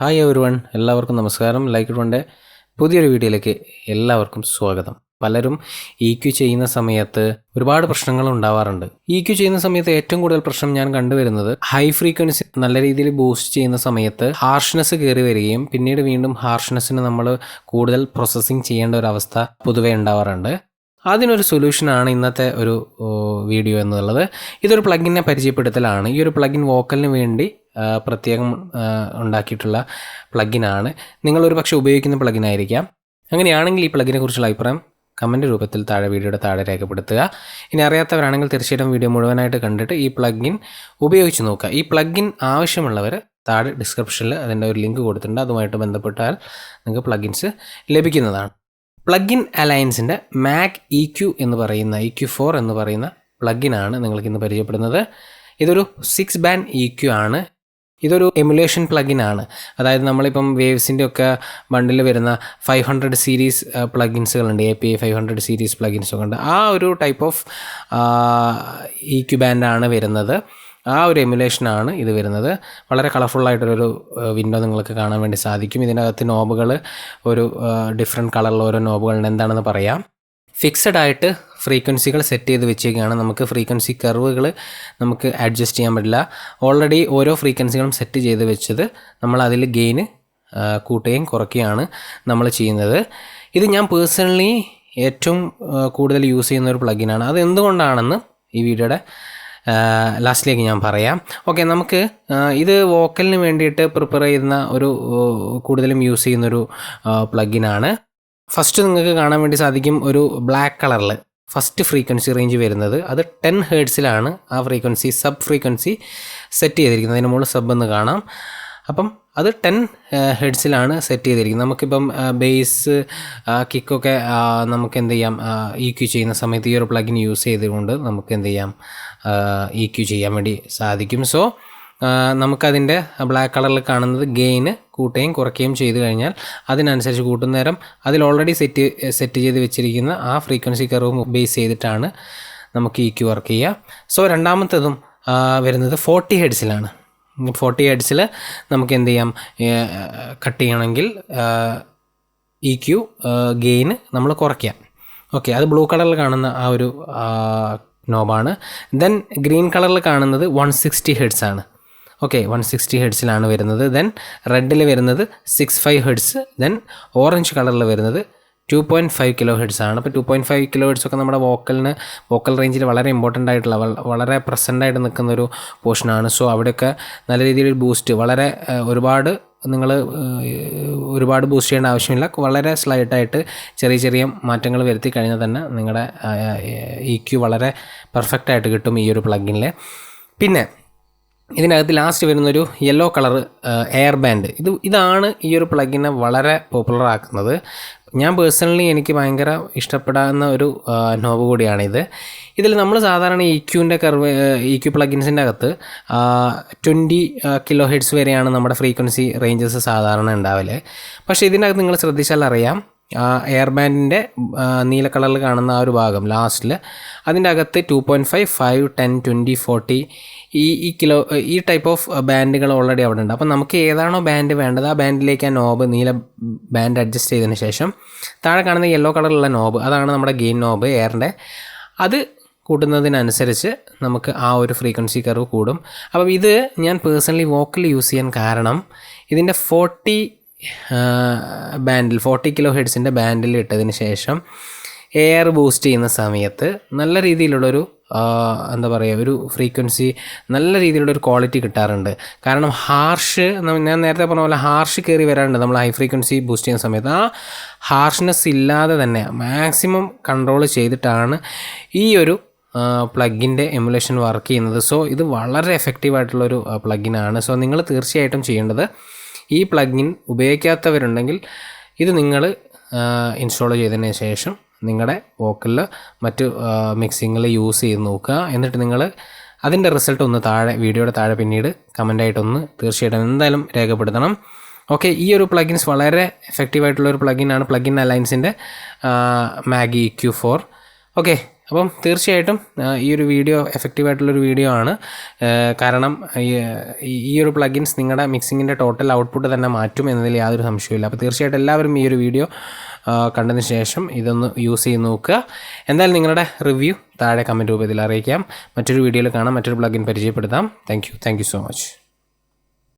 Hi every one എല്ലാവർക്കും നമസ്കാരം. Like വണ്ടെ പുതിയൊരു വീഡിയോയിലേക്ക് എല്ലാവർക്കും സ്വാഗതം. പലരും ഇ ക്യു ചെയ്യുന്ന സമയത്ത് ഒരുപാട് പ്രശ്നങ്ങൾ ഉണ്ടാവാറുണ്ട്. ഇ ക്യു ചെയ്യുന്ന സമയത്ത് ഏറ്റവും കൂടുതൽ പ്രശ്നം ഞാൻ കണ്ടുവരുന്നത് ഹൈ ഫ്രീക്വൻസി നല്ല രീതിയിൽ ബൂസ്റ്റ് ചെയ്യുന്ന സമയത്ത് ഹാർഷ്നെസ് കയറി വരികയും പിന്നീട് വീണ്ടും ഹാർഷ്നെസ്സിന് നമ്മൾ കൂടുതൽ പ്രോസസ്സിങ് ചെയ്യേണ്ട ഒരു അവസ്ഥ പൊതുവെ ഉണ്ടാവാറുണ്ട്. അതിനൊരു സൊല്യൂഷനാണ് ഇന്നത്തെ ഒരു വീഡിയോ എന്നുള്ളത്. ഇതൊരു പ്ലഗിനെ പരിചയപ്പെടുത്തലാണ്. ഈ ഒരു പ്ലഗിൻ വോക്കലിന് വേണ്ടി പ്രത്യേകം ഉണ്ടാക്കിയിട്ടുള്ള പ്ലഗിനാണ്. നിങ്ങളൊരു പക്ഷേ ഉപയോഗിക്കുന്ന പ്ലഗിനായിരിക്കാം. അങ്ങനെയാണെങ്കിൽ ഈ പ്ലഗിനെ കുറിച്ചുള്ള അഭിപ്രായം കമന്റ് രൂപത്തിൽ താഴെ വീഡിയോയുടെ താഴെ രേഖപ്പെടുത്തുക. ഇനി അറിയാത്തവരാണെങ്കിൽ തീർച്ചയായിട്ടും വീഡിയോ മുഴുവനായിട്ട് കണ്ടിട്ട് ഈ പ്ലഗിൻ ഉപയോഗിച്ച് നോക്കുക. ഈ പ്ലഗിൻ ആവശ്യമുള്ളവർ താഴെ ഡിസ്ക്രിപ്ഷനിൽ അതിന്റെ ഒരു ലിങ്ക് കൊടുത്തിട്ടുണ്ട്. അതുമായിട്ട് ബന്ധപ്പെട്ടാൽ നിങ്ങൾക്ക് പ്ലഗിൻസ് ലഭിക്കുന്നതാണ്. പ്ലഗിൻ അലയൻസിന്റെ മാക് ഇ ക്യു എന്ന് പറയുന്ന ഇ ക്യു ഫോർ എന്ന് പറയുന്ന പ്ലഗിനാണ് നിങ്ങൾക്ക് ഇന്ന് പരിചയപ്പെടുന്നത്. ഇതൊരു സിക്സ് ബാൻ ഇ ക്യു ആണ്. ഇതൊരു എമുലേഷൻ പ്ലഗിൻ ആണ്. അതായത് നമ്മളിപ്പം വേവ്സിന്റെ ഒക്കെ ബണ്ടിൽ വരുന്ന five hundred series പ്ലഗിൻസുകളുണ്ട് A P I five hundred series പ്ലഗിൻസൊക്കെ ഉണ്ട് ആ ഒരു ടൈപ്പ് ഓഫ് ഈ ക്യുബാൻഡാണ് വരുന്നത്. ആ ഒരു എമുലേഷനാണ് ഇത് വരുന്നത്. വളരെ കളർഫുള്ളായിട്ടൊരു വിൻഡോ നിങ്ങൾക്ക് കാണാൻ വേണ്ടി സാധിക്കും. ഇതിനകത്ത് നോബുകൾ ഒരു ഡിഫറെന്റ് കളറിൽ ഓരോ നോബുകളുണ്ട് എന്താണെന്ന് പറയാം? ഫിക്സഡ് ആയിട്ട് ഫ്രീക്വൻസികൾ സെറ്റ് ചെയ്ത് വെച്ചേക്കാണ് നമുക്ക് ഫ്രീക്വൻസി കർവുകൾ നമുക്ക് അഡ്ജസ്റ്റ് ചെയ്യാൻ പറ്റില്ല. ഓൾറെഡി ഓരോ ഫ്രീക്വൻസികളും സെറ്റ് ചെയ്ത് വെച്ചത് നമ്മൾ അതിൽ ഗെയിന് കൂട്ടുകയും കുറയ്ക്കുകയാണ് നമ്മൾ ചെയ്യുന്നത്. ഇത് ഞാൻ പേഴ്സണലി ഏറ്റവും കൂടുതൽ യൂസ് ചെയ്യുന്ന ഒരു പ്ലഗിനാണ് അത് എന്തുകൊണ്ടാണെന്ന് ഈ വീഡിയോയുടെ ലാസ്റ്റിലേക്ക് ഞാൻ പറയാം. ഓക്കെ നമുക്ക് ഇത് വോക്കലിന് വേണ്ടിയിട്ട് പ്രിപ്പയർ ചെയ്യുന്ന ഒരു കൂടുതലും യൂസ് ചെയ്യുന്നൊരു പ്ലഗിനാണ് ഫസ്റ്റ് നിങ്ങൾക്ക് കാണാൻ വേണ്ടി സാധിക്കും ഒരു ബ്ലാക്ക് കളറിൽ ഫസ്റ്റ് ഫ്രീക്വൻസി റേഞ്ച് വരുന്നത്. അത് ടെൻ ഹേഡ്സിലാണ് ആ ഫ്രീക്വൻസി സബ് ഫ്രീക്വൻസി സെറ്റ് ചെയ്തിരിക്കുന്നത്. അതിന് മുകളിൽ സബ് എന്ന് കാണാം. അപ്പം അത് ടെൻ ഹെഡ്സിലാണ് സെറ്റ് ചെയ്തിരിക്കുന്നത്. നമുക്കിപ്പം ബേസ് കിക്കൊക്കെ നമുക്ക് എന്ത് ചെയ്യാം? ഇ ക്യു ചെയ്യുന്ന സമയത്ത് ഈ ഒരു പ്ലഗിൻ യൂസ് ചെയ്തുകൊണ്ട് നമുക്ക് എന്ത് ചെയ്യാം? ഇ ക്യു ചെയ്യാൻ വേണ്ടി സാധിക്കും. സോ നമുക്കതിന്റെ ബ്ലാക്ക് കളറിൽ കാണുന്നത് ഗെയിന് കൂട്ടുകയും കുറയ്ക്കുകയും ചെയ്തു കഴിഞ്ഞാൽ അതിനനുസരിച്ച് കൂട്ടുന്ന നേരം. അതിൽ ഓൾറെഡി സെറ്റ് സെറ്റ് ചെയ്ത് വെച്ചിരിക്കുന്ന ആ ഫ്രീക്വൻസി കർവ് ബേസ് ചെയ്തിട്ടാണ് നമുക്ക് ഈ ക്യു വർക്ക് ചെയ്യുക സോ രണ്ടാമത്തതും വരുന്നത് ഫോർട്ടി ഹെഡ്സിലാണ് ഫോർട്ടി ഹെഡ്സിൽ നമുക്ക് എന്ത് ചെയ്യാം? കട്ട് ചെയ്യണമെങ്കിൽ ഇ ക്യു ഗെയിന് നമ്മൾ കുറയ്ക്കാം. ഓക്കെ അത് ബ്ലൂ കളറിൽ കാണുന്ന ആ ഒരു നോബാണ് ദെൻ ഗ്രീൻ കളറിൽ കാണുന്നത് വൺ സിക്സ്റ്റി ഹെഡ്സ് ആണ്. ഓക്കെ വൺ സിക്സ്റ്റി ഹെഡ്സിലാണ് വരുന്നത്. ദെൻ റെഡിൽ വരുന്നത് six five hertz then orange കളറിൽ വരുന്നത് two point five kilo hertz ആണ്. അപ്പോൾ two point five kilo hertz ഒക്കെ നമ്മുടെ വോക്കലിന് വോക്കൽ റേഞ്ചിൽ വളരെ ഇമ്പോർട്ടന്റ് ആയിട്ടുള്ള വളരെ പ്രസന്റ് ആയിട്ട് നിൽക്കുന്ന ഒരു പോർഷനാണ് സോ അവിടെയൊക്കെ നല്ല രീതിയിൽ ബൂസ്റ്റ് വളരെ ഒരുപാട് നിങ്ങൾ ഒരുപാട് ബൂസ്റ്റ് ചെയ്യേണ്ട ആവശ്യമില്ല. വളരെ സ്ലൈറ്റായിട്ട് ചെറിയ ചെറിയ മാറ്റങ്ങൾ വരുത്തി കഴിഞ്ഞാൽ തന്നെ നിങ്ങളുടെ ഇ ക്യു വളരെ പെർഫെക്റ്റ് ആയിട്ട് കിട്ടും ഈ ഒരു പ്ലഗിനിൽ പിന്നെ ഇതിനകത്ത് ലാസ്റ്റ് വരുന്നൊരു യെല്ലോ കളർ എയർ ബാൻഡ് ഇത് ഇതാണ് ഈ ഒരു പ്ലഗിനെ വളരെ പോപ്പുലർ ആക്കുന്നത്. ഞാൻ പേഴ്സണലി എനിക്ക് ഭയങ്കര ഇഷ്ടപ്പെടാവുന്ന ഒരു നോബ് കൂടിയാണിത്. ഇതിൽ നമ്മൾ സാധാരണ ഇ ക്യൂവിന്റെ കർവ് ഇ ക്യു പ്ലഗിൻസിന്റെ അകത്ത് ട്വന്റി കിലോ ഹെഡ്സ് വരെയാണ് നമ്മുടെ ഫ്രീക്വൻസി റേഞ്ചസ് സാധാരണ ഉണ്ടാവൽ. പക്ഷേ ഇതിന്റെ അകത്ത് നിങ്ങൾ ശ്രദ്ധിച്ചാൽ അറിയാം എയർ ബാൻഡിന്റെ നീല കളറിൽ കാണുന്ന ആ ഒരു ഭാഗം ലാസ്റ്റിൽ അതിന്റെ അകത്ത് two point five five ten twenty forty ഈ ഈ കിലോ ഈ ടൈപ്പ് ഓഫ് ബാൻഡുകൾ ഓൾറെഡി അവിടെ ഉണ്ട്. അപ്പോൾ നമുക്ക് ഏതാണോ ബാൻഡ് വേണ്ടത് ആ ബാൻഡിലേക്ക് ആ നോബ് നീല ബാൻഡ് അഡ്ജസ്റ്റ് ചെയ്തതിന് ശേഷം താഴെ കാണുന്ന യെല്ലോ കളറിലുള്ള നോബ് അതാണ് നമ്മുടെ ഗെയിൻ നോബ് എയറിന്റെ അത് കൂട്ടുന്നതിനനുസരിച്ച് നമുക്ക് ആ ഒരു ഫ്രീക്വൻസി കർവ് കൂടും. അപ്പം ഇത് ഞാൻ പേഴ്സണലി വോക്കൽ യൂസ് ചെയ്യാൻ കാരണം ഇതിന്റെ ഫോർട്ടി ബാൻഡിൽ ഫോർട്ടി കിലോ ഹെഡ്സിന്റെ ബാൻഡിൽ ഇട്ടതിന് ശേഷം എയർ ബൂസ്റ്റ് ചെയ്യുന്ന സമയത്ത് നല്ല രീതിയിലുള്ളൊരു എന്താ പറയുക ഒരു ഫ്രീക്വൻസി നല്ല രീതിയിലുള്ള ഒരു ക്വാളിറ്റി കിട്ടാറുണ്ട്. കാരണം ഹാർഷ് ഞാൻ നേരത്തെ പറഞ്ഞ പോലെ ഹാർഷ് കയറി വരാറുണ്ട്. നമ്മൾ ഹൈ ഫ്രീക്വൻസി ബൂസ്റ്റ് ചെയ്യുന്ന സമയത്ത്. ആ ഹാർഷ്നെസ് ഇല്ലാതെ തന്നെ മാക്സിമം കൺട്രോൾ ചെയ്തിട്ടാണ് ഈ ഒരു പ്ലഗിന്റെ എമുലേഷൻ വർക്ക് ചെയ്യുന്നത്. സോ ഇത് വളരെ എഫക്റ്റീവ് ആയിട്ടുള്ളൊരു പ്ലഗിനാണ് സോ നിങ്ങൾ തീർച്ചയായിട്ടും ചെയ്യേണ്ടത് ഈ പ്ലഗിൻ ഉപയോഗിക്കാത്തവരുണ്ടെങ്കിൽ ഇത് നിങ്ങൾ ഇൻസ്റ്റാൾ ചെയ്തതിന് ശേഷം നിങ്ങളുടെ വോക്കലിൽ മറ്റു മിക്സിങ്ങിൽ യൂസ് ചെയ്ത് നോക്കുക. എന്നിട്ട് നിങ്ങൾ അതിന്റെ റിസൾട്ട് ഒന്ന് താഴെ വീഡിയോയുടെ താഴെ പിന്നീട് കമന്റായിട്ടൊന്ന് തീർച്ചയായിട്ടും എന്തായാലും രേഖപ്പെടുത്തണം. ഓക്കെ ഈ ഒരു പ്ലഗിൻസ് വളരെ എഫക്റ്റീവ് ആയിട്ടുള്ള ഒരു ആണ്. പ്ലഗിൻ അലയൻസിന്റെ മാഗി ക്യു ഫോർ ഓക്കെ അപ്പം തീർച്ചയായിട്ടും ഈ ഒരു വീഡിയോ എഫക്റ്റീവ് ആയിട്ടുള്ളൊരു വീഡിയോ ആണ്. കാരണം ഈ- ഒരു പ്ലഗിൻസ് നിങ്ങളുടെ മിക്സിങ്ങിന്റെ ടോട്ടൽ ഔട്ട്പുട്ട് തന്നെ മാറ്റും എന്നതിൽ യാതൊരു സംശയമില്ല അപ്പോൾ തീർച്ചയായിട്ടും എല്ലാവരും ഈ ഒരു വീഡിയോ കണ്ടതിന് ശേഷം ഇതൊന്ന് യൂസ് ചെയ്ത് നോക്കുക. എന്തായാലും നിങ്ങളുടെ റിവ്യൂ താഴെ കമന്റ് രൂപത്തിൽ അറിയിക്കാം. മറ്റൊരു വീഡിയോയിൽ കാണാം മറ്റൊരു പ്ലഗിൻ പരിചയപ്പെടുത്താം. Thank you so much